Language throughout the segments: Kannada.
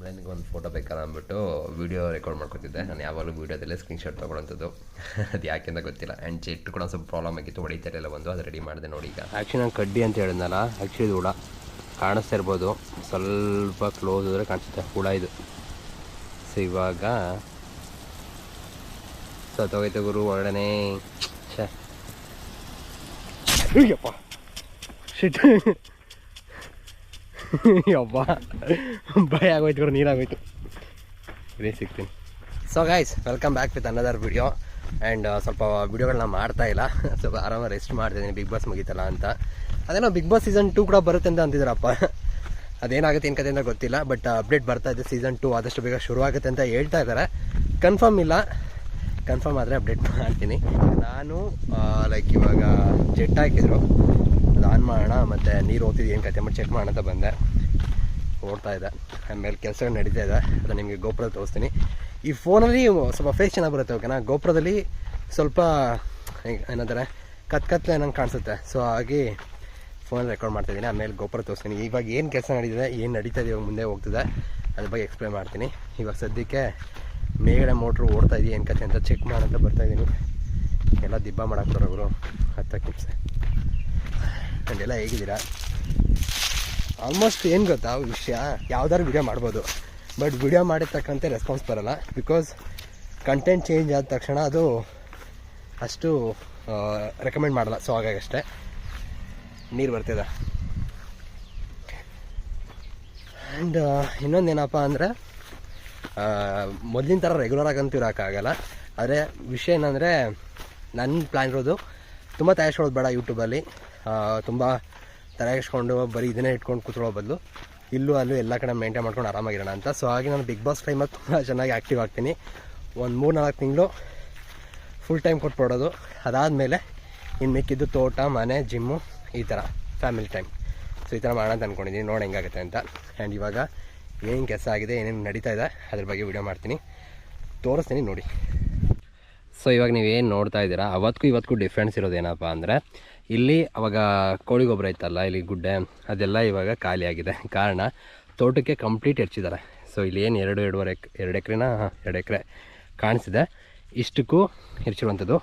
ತಮ್ಮನೇನಿಗೆ ಒಂದು ಫೋಟೋ ಬೇಕಲ್ಲ ಅಂದ್ಬಿಟ್ಟು ವೀಡಿಯೋ ರೆಕಾರ್ಡ್ ಮಾಡ್ಕೊತಿದ್ದೆ. ನಾನು ಯಾವಾಗಲೂ ವೀಡಿಯೋದಲ್ಲೇ ಸ್ಕ್ರೀನ್ಶಾಟ್ ತೊಗೊಳಂಥದ್ದು. ಅದು ಯಾಕೆಂತ ಗೊತ್ತಿಲ್ಲ. ಆ್ಯಂಡ್ ಚೆಟ್ಟು ಕೂಡ ಸ್ವಲ್ಪ ಪ್ರಾಬ್ಲಮ್ ಆಗಿತ್ತು ಹೊಡಿತಾರಿಲ್ಲ ಒಂದು ಅದು ರೆಡಿ ಮಾಡಿದೆ ನೋಡಿ ಈಗ. ಆ್ಯಕ್ಚುಲಿ ನಾನು ಕಡ್ಡಿ ಅಂತ ಹೇಳಿದ್ನಲ್ಲ ಆ್ಯಕ್ಚುಲಿ ಇದು ಹುಳ. ಕಾಣಿಸ್ತಾ ಇರ್ಬೋದು. ಸ್ವಲ್ಪ ಕ್ಲೋಸ್ ಆದರೆ ಕಾಣಿಸುತ್ತೆ. ಹುಳ ಇದು. ಸೊ ಇವಾಗ ಸತ್ತೋಗೈತೆ ಗುರು ಒಳಗಡೆ ಶಪ್ಪ ಶಿಟ್ ಯಪ್ಪ ಭಯ ಆಗೋಯ್ತು ಕೂಡ ನೀರಾಗೋಯ್ತು. ಇದೇ ಸಿಗ್ತೀನಿ. So guys welcome back with another video and ಸ್ವಲ್ಪ ವೀಡಿಯೋಗಳನ್ನ ಮಾಡ್ತಾ ಇಲ್ಲ. ಸ್ವಲ್ಪ ಆರಾಮ ರೆಸ್ಟ್ ಮಾಡ್ತಿದ್ದೀನಿ ಬಿಗ್ ಬಾಸ್ ಮುಗೀತಲ್ಲ ಅಂತ. ಅದೇನೋ ಬಿಗ್ ಬಾಸ್ ಸೀಸನ್ ಟೂ ಕೂಡ ಬರುತ್ತೆ ಅಂತ ಅಂತಿದ್ರಪ್ಪ. ಅದೇನಾಗುತ್ತೆ ಏನು ಕತೆ ಅಂತ ಗೊತ್ತಿಲ್ಲ ಬಟ್ ಅಪ್ಡೇಟ್ ಬರ್ತಾ ಇದೆ ಸೀಸನ್ ಟೂ ಆದಷ್ಟು ಬೇಗ ಶುರು ಆಗುತ್ತೆ ಅಂತ ಹೇಳ್ತಾ ಇದ್ದಾರೆ. ಕನ್ಫರ್ಮ್ ಇಲ್ಲ. ಕನ್ಫರ್ಮ್ ಆದರೆ ಅಪ್ಡೇಟ್ ಮಾಡ್ತೀನಿ. ನಾನು ಲೈಕ್ ಇವಾಗ ಜೆಟ್ ಹಾಕಿದ್ರು. ಆನ್ ಮಾಡೋಣ, ಮತ್ತು ನೀರು ಹೋಗ್ತಿದ್ದು ಏನು ಕತೆ ಮಾಡಿ ಚೆಕ್ ಮಾಡೋಣ ಅಂತ ಬಂದೆ. ಓಡ್ತಾ ಇದೆ ಆಮೇಲೆ ಕೆಲಸ ನಡೀತಾ ಇದೆ. ಅದು ನಿಮಗೆ ಗೋಪುರದಲ್ಲಿ ತೋರಿಸ್ತೀನಿ. ಈ ಫೋನಲ್ಲಿ ಸ್ವಲ್ಪ ಫೇಸ್ ಚೆನ್ನಾಗಿ ಬರುತ್ತೆ ಓಕೆನಾ ಗೋಪುರದಲ್ಲಿ ಸ್ವಲ್ಪ ಏನಂದರೆ ಏನಂತಾರೆ ಕತ್ ಕತ್ಲೆ ನಂಗೆ ಕಾಣಿಸುತ್ತೆ. ಸೊ ಹಾಗೆ ಫೋನ್ ರೆಕಾರ್ಡ್ ಮಾಡ್ತಿದ್ದೀನಿ. ಆಮೇಲೆ ಗೋಪುರ ತೋರಿಸ್ತೀನಿ. ಇವಾಗ ಏನು ಕೆಲಸ ನಡೀತಿದೆ, ಏನು ನಡೀತಾ ಇದೆ, ಇವಾಗ ಮುಂದೆ ಹೋಗ್ತಿದೆ, ಅದ್ರ ಬಗ್ಗೆ ಎಕ್ಸ್ಪ್ಲೇನ್ ಮಾಡ್ತೀನಿ. ಇವಾಗ ಸದ್ಯಕ್ಕೆ ಮೇಗಡೆ ಮೋಟ್ರು ಓಡ್ತಾ ಇದೆಯಾ, ಏನು ಕತೆ ಅಂತ ಚೆಕ್ ಮಾಡಂತ ಬರ್ತಾಯಿದ್ದೀನಿ ಎಲ್ಲ ದಿಬ್ಬ ಮಾಡಾಕ್ತಾರೆ ಅವರು ಹತ್ತಕ್ಕೆ ಎಲ್ಲ ಹೇಗಿದ್ದೀರಾ? ಆಲ್ಮೋಸ್ಟ್ ಏನು ಗೊತ್ತಾ ವಿಷಯ? ಯಾವ್ದಾದ್ರು ವಿಡಿಯೋ ಮಾಡ್ಬೋದು. ಬಟ್ ವಿಡಿಯೋ ಮಾಡಿದ ತಕ್ಕಂತೆ ರೆಸ್ಪಾನ್ಸ್ ಬರಲ್ಲ ಬಿಕಾಸ್ ಕಂಟೆಂಟ್ ಚೇಂಜ್ ಆದ ತಕ್ಷಣ ಅದು ಅಷ್ಟು ರೆಕಮೆಂಡ್ ಮಾಡಲ್ಲ. ಸೊ ಹಾಗಾಗಷ್ಟೇ ನೀರು ಬರ್ತಿದೆ. ಆ್ಯಂಡ್ ಇನ್ನೊಂದೇನಪ್ಪ ಅಂದರೆ ಮೊದಲಿನ ಥರ ರೆಗ್ಯುಲರ್ ಆಗಂತೂ ಇರೋಕ್ಕಾಗಲ್ಲ ಆದರೆ ವಿಷಯ ಏನಂದರೆ ನನ್ನ ಪ್ಲ್ಯಾನ್ ಇರೋದು, ತುಂಬ ತಯಾರಿಸ್ಕೊಳ್ಳೋದು ಬೇಡ ಯೂಟ್ಯೂಬಲ್ಲಿ ತುಂಬ ತಲೆಗಿಸ್ಕೊಂಡು ಬರೀ ಇದನ್ನೇ ಇಟ್ಕೊಂಡು ಕೂತ್ಕೊಳ್ಳೋ ಬದಲು ಇಲ್ಲೂ ಅಲ್ಲೂ ಎಲ್ಲ ಕಡೆ ಮೇಂಟೈನ್ ಮಾಡ್ಕೊಂಡು ಆರಾಮಾಗಿರೋಣ ಅಂತ. ಸೊ ಹಾಗೆ ನಾನು ಬಿಗ್ ಬಾಸ್ ಟೈಮಲ್ಲಿ ತುಂಬ ಚೆನ್ನಾಗಿ ಆ್ಯಕ್ಟಿವ್ ಆಗ್ತೀನಿ. ಒಂದು ಮೂರು ನಾಲ್ಕು ತಿಂಗಳು ಫುಲ್ ಟೈಮ್ ಕೊಟ್ಬಿಡೋದು ಅದಾದಮೇಲೆ ಇನ್ನು ಮಿಕ್ಕಿದ್ದು ತೋಟ, ಮನೆ ಜಿಮ್ಮು ಈ ಥರ ಫ್ಯಾಮಿಲಿ ಟೈಮ್ ಸೊ ಈ ಥರ ಮಾಡೋಣ ಅಂತ ಅಂದ್ಕೊಂಡಿದ್ದೀನಿ ನೋಡಿ ಹೆಂಗಾಗುತ್ತೆ ಅಂತ. ಆ್ಯಂಡ್ ಇವಾಗ ಏನು ಕೆಲಸ ಆಗಿದೆ, ಏನೇನು ನಡೀತಾ ಇದೆ, ಅದ್ರ ಬಗ್ಗೆ ವಿಡಿಯೋ ಮಾಡ್ತೀನಿ. ತೋರಿಸ್ತೀನಿ ನೋಡಿ. ಸೊ ಇವಾಗ ನೀವು ಏನು ನೋಡ್ತಾ ಇದ್ದೀರಾ? ಅವತ್ತಿಗೂ ಇವತ್ತಿಗೂ ಡಿಫ್ರೆನ್ಸ್ ಇರೋದೇನಪ್ಪ ಅಂದರೆ, ಇಲ್ಲಿ ಅವಾಗ ಕೋಳಿ ಗೊಬ್ಬರ ಇತ್ತಲ್ಲ, ಇಲ್ಲಿ ಗುಡ್ಡೆ, ಅದೆಲ್ಲ ಇವಾಗ ಖಾಲಿಯಾಗಿದೆ ಕಾರಣ, ತೋಟಕ್ಕೆ ಕಂಪ್ಲೀಟ್ ಹೆಚ್ಚಿದ್ದಾರೆ ಸೊ ಇಲ್ಲಿ ಏನು ಎರಡು, ಎರಡೂವರೆ ಎರಡು ಎಕರೆನ? ಎರಡು ಎಕರೆ ಕಾಣಿಸಿದೆ. ಇಷ್ಟಕ್ಕೂ ಹೆಚ್ಚಿರುವಂಥದ್ದು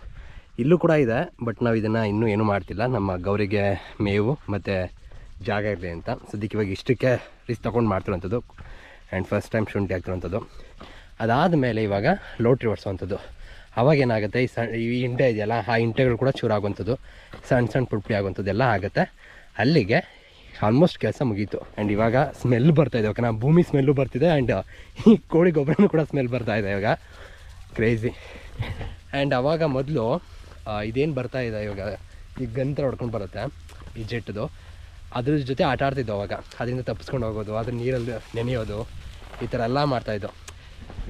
ಇಲ್ಲೂ ಕೂಡ ಇದೆ ಬಟ್ ನಾವು ಇದನ್ನು ಇನ್ನೂ ಏನೂ ಮಾಡ್ತಿಲ್ಲ. ನಮ್ಮ ಗೌರಿಗೆ ಮೇವು ಮತ್ತು ಜಾಗ ಇರಲಿ ಅಂತ. ಸದ್ಯಕ್ಕೆ ಇವಾಗ ಇಷ್ಟಕ್ಕೆ ರಿಸ್ಕ್ ತೊಗೊಂಡು ಮಾಡ್ತಿರುವಂಥದ್ದು. ಆ್ಯಂಡ್ ಫಸ್ಟ್ ಟೈಮ್ ಶುಂಠಿ ಅದಾದ ಮೇಲೆ ಇವಾಗ ಲೋಟ್ರಿ ಹೊಡ್ಸೋವಂಥದ್ದು ಅವಾಗ ಏನಾಗುತ್ತೆ ಈ ಸಣ್ಣ ಈ ಇಂಟೆ ಇದೆಯಲ್ಲ, ಆ ಇಂಟೆಗಳು ಕೂಡ ಚೂರಾಗುವಂಥದ್ದು ಸಣ್ಣ ಸಣ್ಣ ಪುಟ್ಪುಡಿ ಆಗುವಂಥದ್ದು ಎಲ್ಲ ಆಗುತ್ತೆ. ಅಲ್ಲಿಗೆ ಆಲ್ಮೋಸ್ಟ್ ಕೆಲಸ ಮುಗೀತು. ಆ್ಯಂಡ್ ಇವಾಗ ಸ್ಮೆಲ್ ಬರ್ತಾಯಿದೆ ಇದೆ ಓಕೆನಾ ಭೂಮಿ ಸ್ಮೆಲ್ಲು ಬರ್ತಿದೆ ಆ್ಯಂಡ್ ಈ ಕೋಳಿ ಗೊಬ್ಬರನೂ ಕೂಡ ಸ್ಮೆಲ್ ಬರ್ತಾ ಇದೆ ಇವಾಗ. ಕ್ರೇಜಿ ಆ್ಯಂಡ್ ಅವಾಗ ಮೊದಲು ಇದೇನು ಬರ್ತಾ ಇದೆ ಇವಾಗ, ಈ ಗಂತ್ರ ಹೊಡ್ಕೊಂಡು ಬರುತ್ತೆ, ಈ ಜೆಟ್ದು ಅದ್ರ ಜೊತೆ ಆಟ ಆಡ್ತಿದ್ದೋ ಅವಾಗ. ಅದರಿಂದ ತಪ್ಪಿಸ್ಕೊಂಡು ಹೋಗೋದು, ಅದ್ರ ನೀರಲ್ಲಿ ನೆನೆಯೋದು, ಈ ಥರ ಎಲ್ಲ ಮಾಡ್ತಾಯಿದ್ದೋ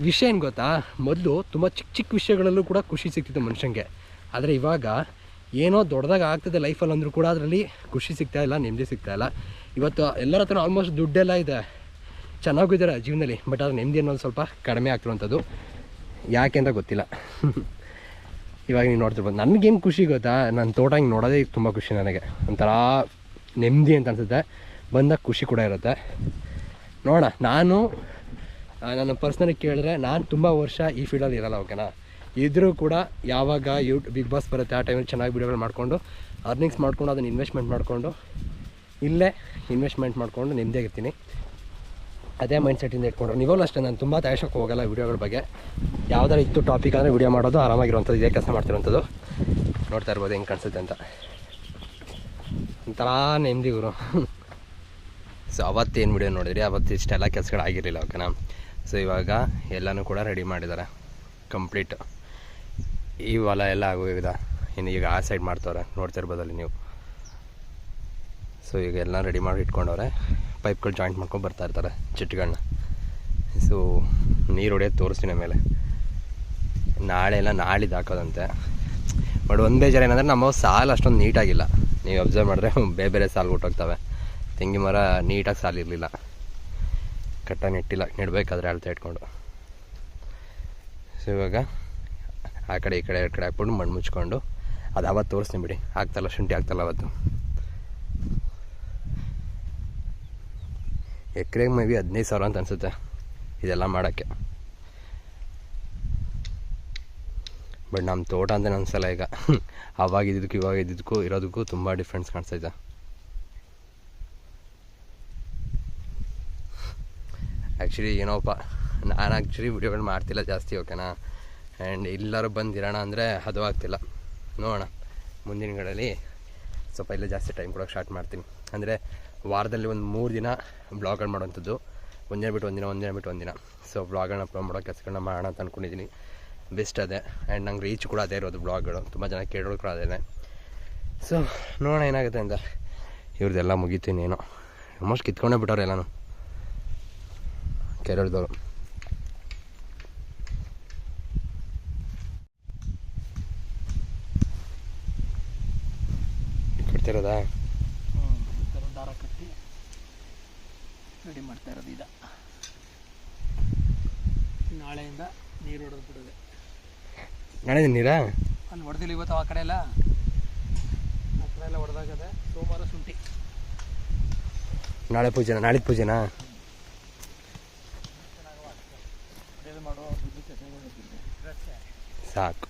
ವಿಷಯ ಏನು ಗೊತ್ತಾ? ಮೊದಲು ತುಂಬ ಚಿಕ್ಕ ಚಿಕ್ಕ ವಿಷಯಗಳಲ್ಲೂ ಕೂಡ ಖುಷಿ ಸಿಗ್ತಿತ್ತು ಮನುಷ್ಯಂಗೆ. ಆದರೆ ಇವಾಗ ಏನೋ ದೊಡ್ಡದಾಗ ಆಗ್ತದೆ ಲೈಫಲ್ಲಿ ಅಂದರೂ ಕೂಡ ಅದರಲ್ಲಿ ಖುಷಿ ಸಿಗ್ತಾ ಇಲ್ಲ, ನೆಮ್ಮದಿ ಸಿಗ್ತಾ ಇಲ್ಲ. ಇವತ್ತು ಎಲ್ಲರ ಹತ್ರ ಆಲ್ಮೋಸ್ಟ್ ದುಡ್ಡೆಲ್ಲ ಇದೆ. ಚೆನ್ನಾಗಿದ್ದಾರೆ ಜೀವನದಲ್ಲಿ ಬಟ್ ಅದ್ರ ನೆಮ್ಮದಿ ಅನ್ನೋದು ಸ್ವಲ್ಪ ಕಡಿಮೆ ಆಗ್ತಿರುವಂಥದ್ದು. ಯಾಕೆ ಅಂತ ಗೊತ್ತಿಲ್ಲ. ಇವಾಗ ನೀವು ನೋಡ್ತಿರ್ಬೋದು. ನನಗೇನು ಖುಷಿ ಗೊತ್ತಾ? ನನ್ನ ತೋಟ ಹಿಂಗೆ ನೋಡೋದೇ ತುಂಬ ಖುಷಿ ನನಗೆ. ಒಂಥರ ನೆಮ್ಮದಿ ಅಂತ ಅನ್ಸುತ್ತೆ. ಬಂದಾಗ ಖುಷಿ ಕೂಡ ಇರುತ್ತೆ. ನೋಡೋಣ. ನಾನು ನನ್ನ ಪರ್ಸ್ನಲಿ ಕೇಳಿದ್ರೆ ನಾನು ತುಂಬ ವರ್ಷ ಈ ಫೀಲ್ಡಲ್ಲಿ ಇರಲ್ಲ ಓಕೆನಾ ಇದ್ರೂ ಕೂಡ ಯಾವಾಗ ಯೂ ಬಿಗ್ ಬಾಸ್ ಬರುತ್ತೆ ಆ ಟೈಮಲ್ಲಿ ಚೆನ್ನಾಗಿ ವೀಡಿಯೋಗಳು ಮಾಡಿಕೊಂಡು ಅರ್ನಿಂಗ್ಸ್ ಮಾಡಿಕೊಂಡು, ಅದನ್ನು ಇನ್ವೆಸ್ಟ್ಮೆಂಟ್ ಮಾಡಿಕೊಂಡು, ಇಲ್ಲೇ ಇನ್ವೆಸ್ಟ್ಮೆಂಟ್ ಮಾಡಿಕೊಂಡು ಇರ್ತೀನಿ. ಅದೇ ಮೈಂಡ್ ಸೆಟ್ಟಿಂದ ಇಟ್ಕೊಂಡ್ರು ನೀವೂ ಅಷ್ಟೇ, ನಾನು ತುಂಬ ತಯಾರಿಸೋಕೆ ಹೋಗಲ್ಲ ವೀಡಿಯೋಗಳ ಬಗ್ಗೆ. ಯಾವ್ದಾರು ಇತ್ತು ಟಾಪಿಕ್ ಅಂದರೆ ವೀಡಿಯೋ ಮಾಡೋದು, ಆರಾಮಾಗಿರುವಂಥದ್ದು, ಇದೇ ಕೆಲಸ ಮಾಡ್ತಿರೋಂಥದ್ದು ನೋಡ್ತಾ ಇರ್ಬೋದು ಹೆಂಗೆ ಕಾಣಿಸುತ್ತೆ ಅಂತ. ಒಂಥರ ನೆಮ್ಮದಿ ಗುರು. ಸೊ ಅವತ್ತೇನು ವಿಡಿಯೋ ನೋಡಿದ್ರಿ? ಅವತ್ತು ಇಷ್ಟೆಲ್ಲ ಕೆಲಸಗಳು ಆಗಿರಲಿಲ್ಲ ಓಕೆನಾ ಸೊ ಇವಾಗ ಎಲ್ಲನೂ ಕೂಡ ರೆಡಿ ಮಾಡಿದ್ದಾರೆ ಕಂಪ್ಲೀಟ್ ಈ ಹೊಲ ಎಲ್ಲ ಆಗೋಗಿದೆ ಇನ್ನು ಈಗ ಆ ಸೈಡ್ ಮಾಡ್ತವ್ರೆ. ನೋಡ್ತಿರ್ಬೋದಲ್ಲಿ ನೀವು. ಸೊ ಈಗ ಎಲ್ಲ ರೆಡಿ ಮಾಡಿ ಇಟ್ಕೊಂಡವ್ರೆ. ಪೈಪ್ಗಳು ಜಾಯಿಂಟ್ ಮಾಡ್ಕೊಂಡು ಬರ್ತಾ ಇರ್ತಾರೆ ಚಿಟ್ಟುಗಳನ್ನ ಸೊ ನೀರು ಹೊಡೆಯೋದು ತೋರಿಸ್ತೀನಿ ಮೇಲೆ ನಾಳೆ ಎಲ್ಲ ನಾಳಿದ್ದು ಹಾಕೋದಂತೆ. ಬಟ್ ಒಂದು ಬೇಜಾರು ಏನಂದರೆ ನಮ್ಮ ಸಾಲು ಅಷ್ಟೊಂದು ನೀಟಾಗಿಲ್ಲ. ನೀವು ಅಬ್ಸರ್ವ್ ಮಾಡಿದ್ರೆ ಬೇರೆ ಬೇರೆ ಸಾಲು ಹುಟ್ಟೋಗ್ತವೆ. ತೆಂಗಿನ ಮರ ನೀಟಾಗಿ ಸಾಲಿರಲಿಲ್ಲ ಕಟ್ಟ ನೆಟ್ಟಿಲ್ಲ ನೆಡಬೇಕಾದ್ರೆ ಅಳ್ತಾ ಇಟ್ಕೊಂಡು. ಸೊ ಇವಾಗ ಆ ಕಡೆ ಈ ಕಡೆ ಎರಡು ಕಡೆ ಹಾಕ್ಬಿಟ್ಟು ಮಣ್ಣು ಮುಚ್ಕೊಂಡು, ಅದು ಅವತ್ತು ತೋರಿಸ್ತೀನಿ ಬಿಡಿ. ಆಗ್ತಲ್ಲ, ಶುಂಠಿ ಆಗ್ತಲ್ಲ ಅವತ್ತು. ಎಕ್ರೆಗೆ ಮೇ ಬಿ ಹದಿನೈದು ಸಾವಿರ ಅಂತ ಅನಿಸುತ್ತೆ ಇದೆಲ್ಲ ಮಾಡೋಕ್ಕೆ. ಬಟ್ ನಮ್ಮ ತೋಟ ಅಂತ ಅನ್ಸಲ್ಲ ಈಗ. ಅವಾಗ ಇದ್ದಿದ್ದಕ್ಕೂ ಇವಾಗ ಇದ್ದಿದ್ದಕ್ಕೂ ಇರೋದಕ್ಕೂ ತುಂಬ ಡಿಫ್ರೆನ್ಸ್ ಕಾಣಿಸ್ತೈತೆ ಆ್ಯಕ್ಚುಲಿ ಏನೋಪ್ಪ ನಾನು ಆ್ಯಕ್ಚುಲಿ ವಿಡಿಯೋಗಳು ಮಾಡ್ತಿಲ್ಲ ಜಾಸ್ತಿ ಓಕೆನಾ ಆ್ಯಂಡ್ ಎಲ್ಲರೂ ಬಂದಿರೋಣ ಅಂದರೆ ಅದು ಆಗ್ತಿಲ್ಲ. ನೋಡೋಣ. ಮುಂದಿನಗಳಲ್ಲಿ ಸ್ವಲ್ಪ ಇಲ್ಲ ಜಾಸ್ತಿ ಟೈಮ್ ಕೊಡೋಕೆ ಸ್ಟಾರ್ಟ್ ಮಾಡ್ತೀನಿ. ಅಂದರೆ ವಾರದಲ್ಲಿ ಒಂದು ಮೂರು ದಿನ ಬ್ಲಾಗ್ಗಳು ಮಾಡೋವಂಥದ್ದು. ಒಂದಿನ ಬಿಟ್ಟು ಒಂದಿನ ಒಂದಿನ ಬಿಟ್ಟು ಒಂದಿನ. ಸೊ ಬ್ಲಾಗ್ಗಳನ್ನ ಅಪ್ಲೋಡ್ ಮಾಡೋ ಕೆಲಸಗಳನ್ನ ಮಾಡೋಣ ಅಂತ ಅಂದ್ಕೊಂಡಿದ್ದೀನಿ ಬೆಸ್ಟ್ ಅದೇ. ಆ್ಯಂಡ್ ನಂಗೆ ರೀಚ್ ಕೂಡ ಅದೇ ಇರೋದು ಬ್ಲಾಗ್ಗಳು ತುಂಬ ಜನ ಕೇಳೋರು ಕೂಡ ಅದೇ ಸೊ ನೋಡೋಣ ಏನಾಗುತ್ತೆ ಅಂತ. ಇವ್ರದ್ದೆಲ್ಲ ಮುಗೀತೀನಿ ಏನೋ ಆಲ್ಮೋಸ್ಟ್ ಕಿತ್ಕೊಂಡೇ ಬಿಟ್ಟವ್ರೆ ಎಲ್ಲನೂ. ಕೆರಳದವರು ಥರ ದಾರ ಕಟ್ಟಿ ರೆಡಿ ಮಾಡ್ತಾ ಇರೋದು ಇದ ನಾಳೆಯಿಂದ ನೀರು? ಹೊಡೆದು ಬಿಡೋದೆ ನಾಳೆ ನೀರಾ ಅಲ್ಲಿ ಹೊಡೆದಿಲ್ಲ ಇವತ್ತು ಆ ಕಡೆ ಎಲ್ಲ. ಆ ಕಡೆ ಎಲ್ಲ ಹೊಡೆದಾಗದೆ ಸೋಮವಾರ ಶುಂಠಿ. ನಾಳೆ ಪೂಜೆನಾ? ನಾಳೆ ಪೂಜೆನಾ ಅದೇನು ಮಾಡೋ ಸಾಕು.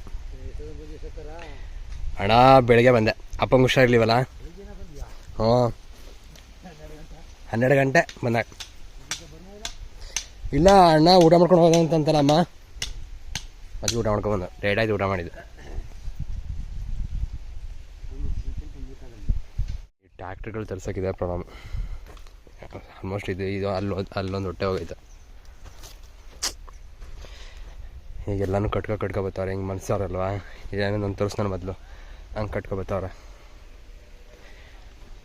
ಅಣ್ಣ, ಬೆಳಗ್ಗೆ ಬಂದೆ. ಅಪ್ಪಂಗೆ ಹುಷಾರಿರ್ಲಿವಲ್ಲ? ಹ್ಞೂ. ಹನ್ನೆರಡು ಗಂಟೆ ಬಂದಾಗ ಇಲ್ಲ, ಅಣ್ಣ, ಊಟ ಮಾಡ್ಕೊಂಡು ಹೋದ ಅಂತಂತಲ್ಲ ಅಮ್ಮ ಮತ್ತೆ ಊಟ ಮಾಡ್ಕೊಂಡು ಬಂದ. ಲೇಟ್ ಆಯ್ತು ಊಟ ಮಾಡಿದ್ದು. ಟ್ಯಾಕ್ಟ್ರಿಗಳು ತರ್ಸೋಕ್ಕಿದೆ ಪ್ರಾಬ್ಲಮ್ ಆಲ್ಮೋಸ್ಟ್ ಇದು ಇದು ಅಲ್ಲೊಂದು ಅಲ್ಲೊಂದು ಹೊಟ್ಟೆ ಹೋಗೈತೆ ಈಗ ಎಲ್ಲನೂ ಕಟ್ಕೊ ಕಟ್ಕೊ ಬರ್ತಾವ್ರೆ ಹಿಂಗೆ ಮನ್ಸವ್ರಲ್ವಾ? ಇದೇನೋ ನಾನು ತೋರಿಸ್ತಾನೆ ಮೊದಲು ಹಂಗೆ ಕಟ್ಕೊ ಬರ್ತಾವ್ರೆ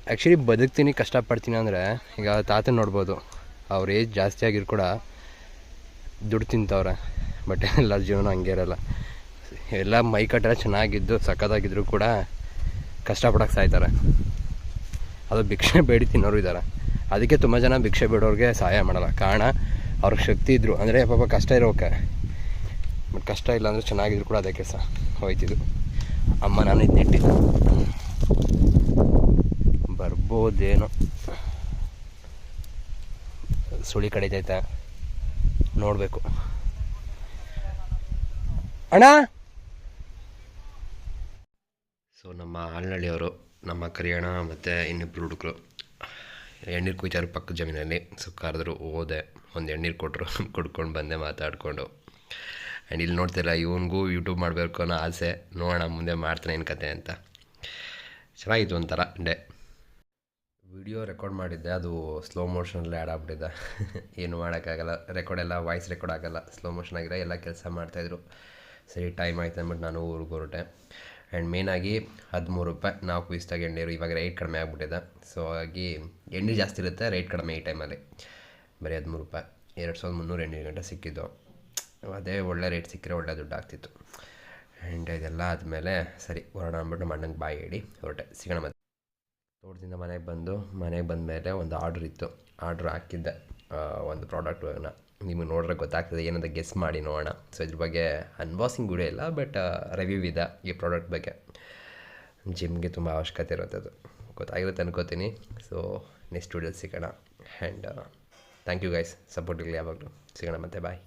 ಆ್ಯಕ್ಚುಲಿ ಬದುಕ್ತೀನಿ, ಕಷ್ಟಪಡ್ತೀನಿ ಅಂದರೆ ಈಗ ತಾತ ನೋಡ್ಬೋದು. ಅವ್ರ ಏಜ್ ಜಾಸ್ತಿ ಆಗಿರು ಕೂಡ ದುಡ್ಡು ತಿಂತವ್ರೆ. ಬಟ್ ಎಲ್ಲ ಜೀವನ ಹಂಗೆ ಇರಲ್ಲ. ಎಲ್ಲ ಮೈ ಕಟ್ಟೆಲ್ಲ ಚೆನ್ನಾಗಿದ್ದು, ಸಖತ್ತಾಗಿದ್ರು ಕೂಡ ಕಷ್ಟಪಡೋಕೆ ಸಾಯ್ತಾರೆ. ಅದು ಭಿಕ್ಷೆ ಬೇಡಿ ತಿನ್ನೋರು ಇದ್ದಾರೆ ಅದಕ್ಕೆ ತುಂಬ ಜನ ಭಿಕ್ಷೆ ಬೇಡೋರಿಗೆ ಸಹಾಯ ಮಾಡಲ್ಲ. ಕಾರಣ ಅವ್ರಿಗೆ ಶಕ್ತಿ ಇದ್ದರು ಅಂದರೆ ಪಾಪ ಕಷ್ಟ ಇರೋಕೆ. ಬಟ್ ಕಷ್ಟ ಇಲ್ಲ ಅಂದರೆ ಚೆನ್ನಾಗಿದ್ರು ಕೂಡ ಅದೇ ಕೆಲಸ ಹೋಯ್ತಿದ್ದು. ಅಮ್ಮ ನಾನು ಇದು ನೆಟ್ಟಿದ್ದು ಬರ್ಬೋದೇನೋ. ಸುಳಿ ಕಡಿತೈತೆ. ನೋಡಬೇಕು. ಅಣ್ಣ? ಸೊ ನಮ್ಮ ಆಲ್ನಳ್ಳಿಯವರು ನಮ್ಮ ಕರಿಯಣ ಮತ್ತು ಇನ್ನಿಬ್ಬರು ಹುಡುಗರು, ಎಣ್ಣೀರು ಕುಯ್ತಾರೆ ಪಕ್ಕದ ಜಮೀನಲ್ಲಿ. ಸೊ ಕರೆದ್ರು ಹೋದೆ. ಒಂದು ಎಣ್ಣೀರು ಕೊಟ್ಟರು ಕುಡ್ಕೊಂಡು ಬಂದೆ, ಮಾತಾಡಿಕೊಂಡು. ಆ್ಯಂಡ್ ಇಲ್ಲಿ ನೋಡ್ತಿಲ್ಲ ಇವನಿಗೂ ಯೂಟ್ಯೂಬ್ ಮಾಡಬೇಕು ಅನ್ನೋ ಆಸೆ. ನೋಡೋಣ, ಮುಂದೆ ಮಾಡ್ತಾನೆ ಏನು ಕತೆ ಅಂತ. ಚೆನ್ನಾಗಿತ್ತು ಒಂಥರ ಡೇ ವಿಡಿಯೋ ರೆಕಾರ್ಡ್ ಮಾಡಿದ್ದೆ, ಅದು ಸ್ಲೋ ಮೋಷನಲ್ಲಿ ಆ್ಯಡ್ ಆಗ್ಬಿಟ್ಟಿದೆ. ಏನು ಮಾಡೋಕ್ಕಾಗಲ್ಲ. ರೆಕಾರ್ಡ್ ಎಲ್ಲ ವಾಯ್ಸ್ ರೆಕಾರ್ಡ್ ಆಗೋಲ್ಲ. ಸ್ಲೋ ಮೋಷನ್ ಆಗಿರೋ ಎಲ್ಲ ಕೆಲಸ ಮಾಡ್ತಾಯಿದ್ರು ಸರಿ ಟೈಮ್ ಆಯ್ತು ಅಂದ್ಬಿಟ್ಟು ನಾನು ಊರಿಗೆ ಹೊರಟೆ. ಆ್ಯಂಡ್ ಮೇನಾಗಿ ಹದಿಮೂರು ರೂಪಾಯಿ, ನಾಲ್ಕು ಕುಯಿಸ್ದಾಗ ಎಣ್ಣೀರು ಇವಾಗ ರೇಟ್ ಕಡಿಮೆ ಆಗಿಬಿಟ್ಟಿದೆ. ಸೊ ಹಾಗಾಗಿ ಎಣ್ಣೆ ಜಾಸ್ತಿ ಇರುತ್ತೆ ರೇಟ್ ಕಡಿಮೆ ಈ ಟೈಮಲ್ಲಿ ಬರೀ ಹದಿಮೂರು ರೂಪಾಯಿ. ಎರಡು ಸಾವಿರದ ಮುನ್ನೂರು ಎಣ್ಣೆ ಗಂಟೆ ಸಿಕ್ಕಿದ್ದು. ಅದೇ ಒಳ್ಳೆ ರೇಟ್ ಸಿಕ್ಕರೆ ಒಳ್ಳೆ ದುಡ್ಡು ಆಗ್ತಿತ್ತು. ಆ್ಯಂಡ್ ಇದೆಲ್ಲ ಆದಮೇಲೆ ಸರಿ, ಹೊರಡೋಣ ಅಂದ್ಬಿಟ್ಟು ನಮ್ಮ ಅಣ್ಣಂಗೆ ಬಾಯಿ ಹೇಳಿ ಹೊರಟೆ. ಸಿಗೋಣ ಮತ್ತೆ. ತೋಟದಿಂದ ಮನೆಗೆ ಬಂದು, ಮನೆಗೆ ಬಂದ ಮೇಲೆ ಒಂದು ಆರ್ಡ್ರ್ ಇತ್ತು. ಆರ್ಡ್ರ್ ಹಾಕಿದ್ದೆ. ಒಂದು ಪ್ರಾಡಕ್ಟ್ ಪ್ರಾಡಕ್ಟ್ನ ನಿಮಗೆ ನೋಡ್ರೆ ಗೊತ್ತಾಗ್ತದೆ, ಏನಂತ ಗೆಸ್ ಮಾಡಿ ನೋಡೋಣ. ಸೊ ಇದ್ರ ಬಗ್ಗೆ ಅನ್ಬಾಕ್ಸಿಂಗ್ ಕೂಡ ಇಲ್ಲ ಬಟ್ ರಿವ್ಯೂ ಇದೆ ಈ ಪ್ರಾಡಕ್ಟ್ ಬಗ್ಗೆ. ಜಿಮ್ಗೆ ತುಂಬ ಅವಶ್ಯಕತೆ ಇರುತ್ತದು ಗೊತ್ತಾಗಿರುತ್ತೆ ಅನ್ಕೋತೀನಿ. ಸೊ ನೆಕ್ಸ್ಟ್ ವಿಡಿಯೋ ಸಿಗೋಣ. And thank you guys support ಇರಲಿ ಯಾವಾಗಲೂ. ಸಿಗೋಣ ಮತ್ತೆ ಬಾಯ್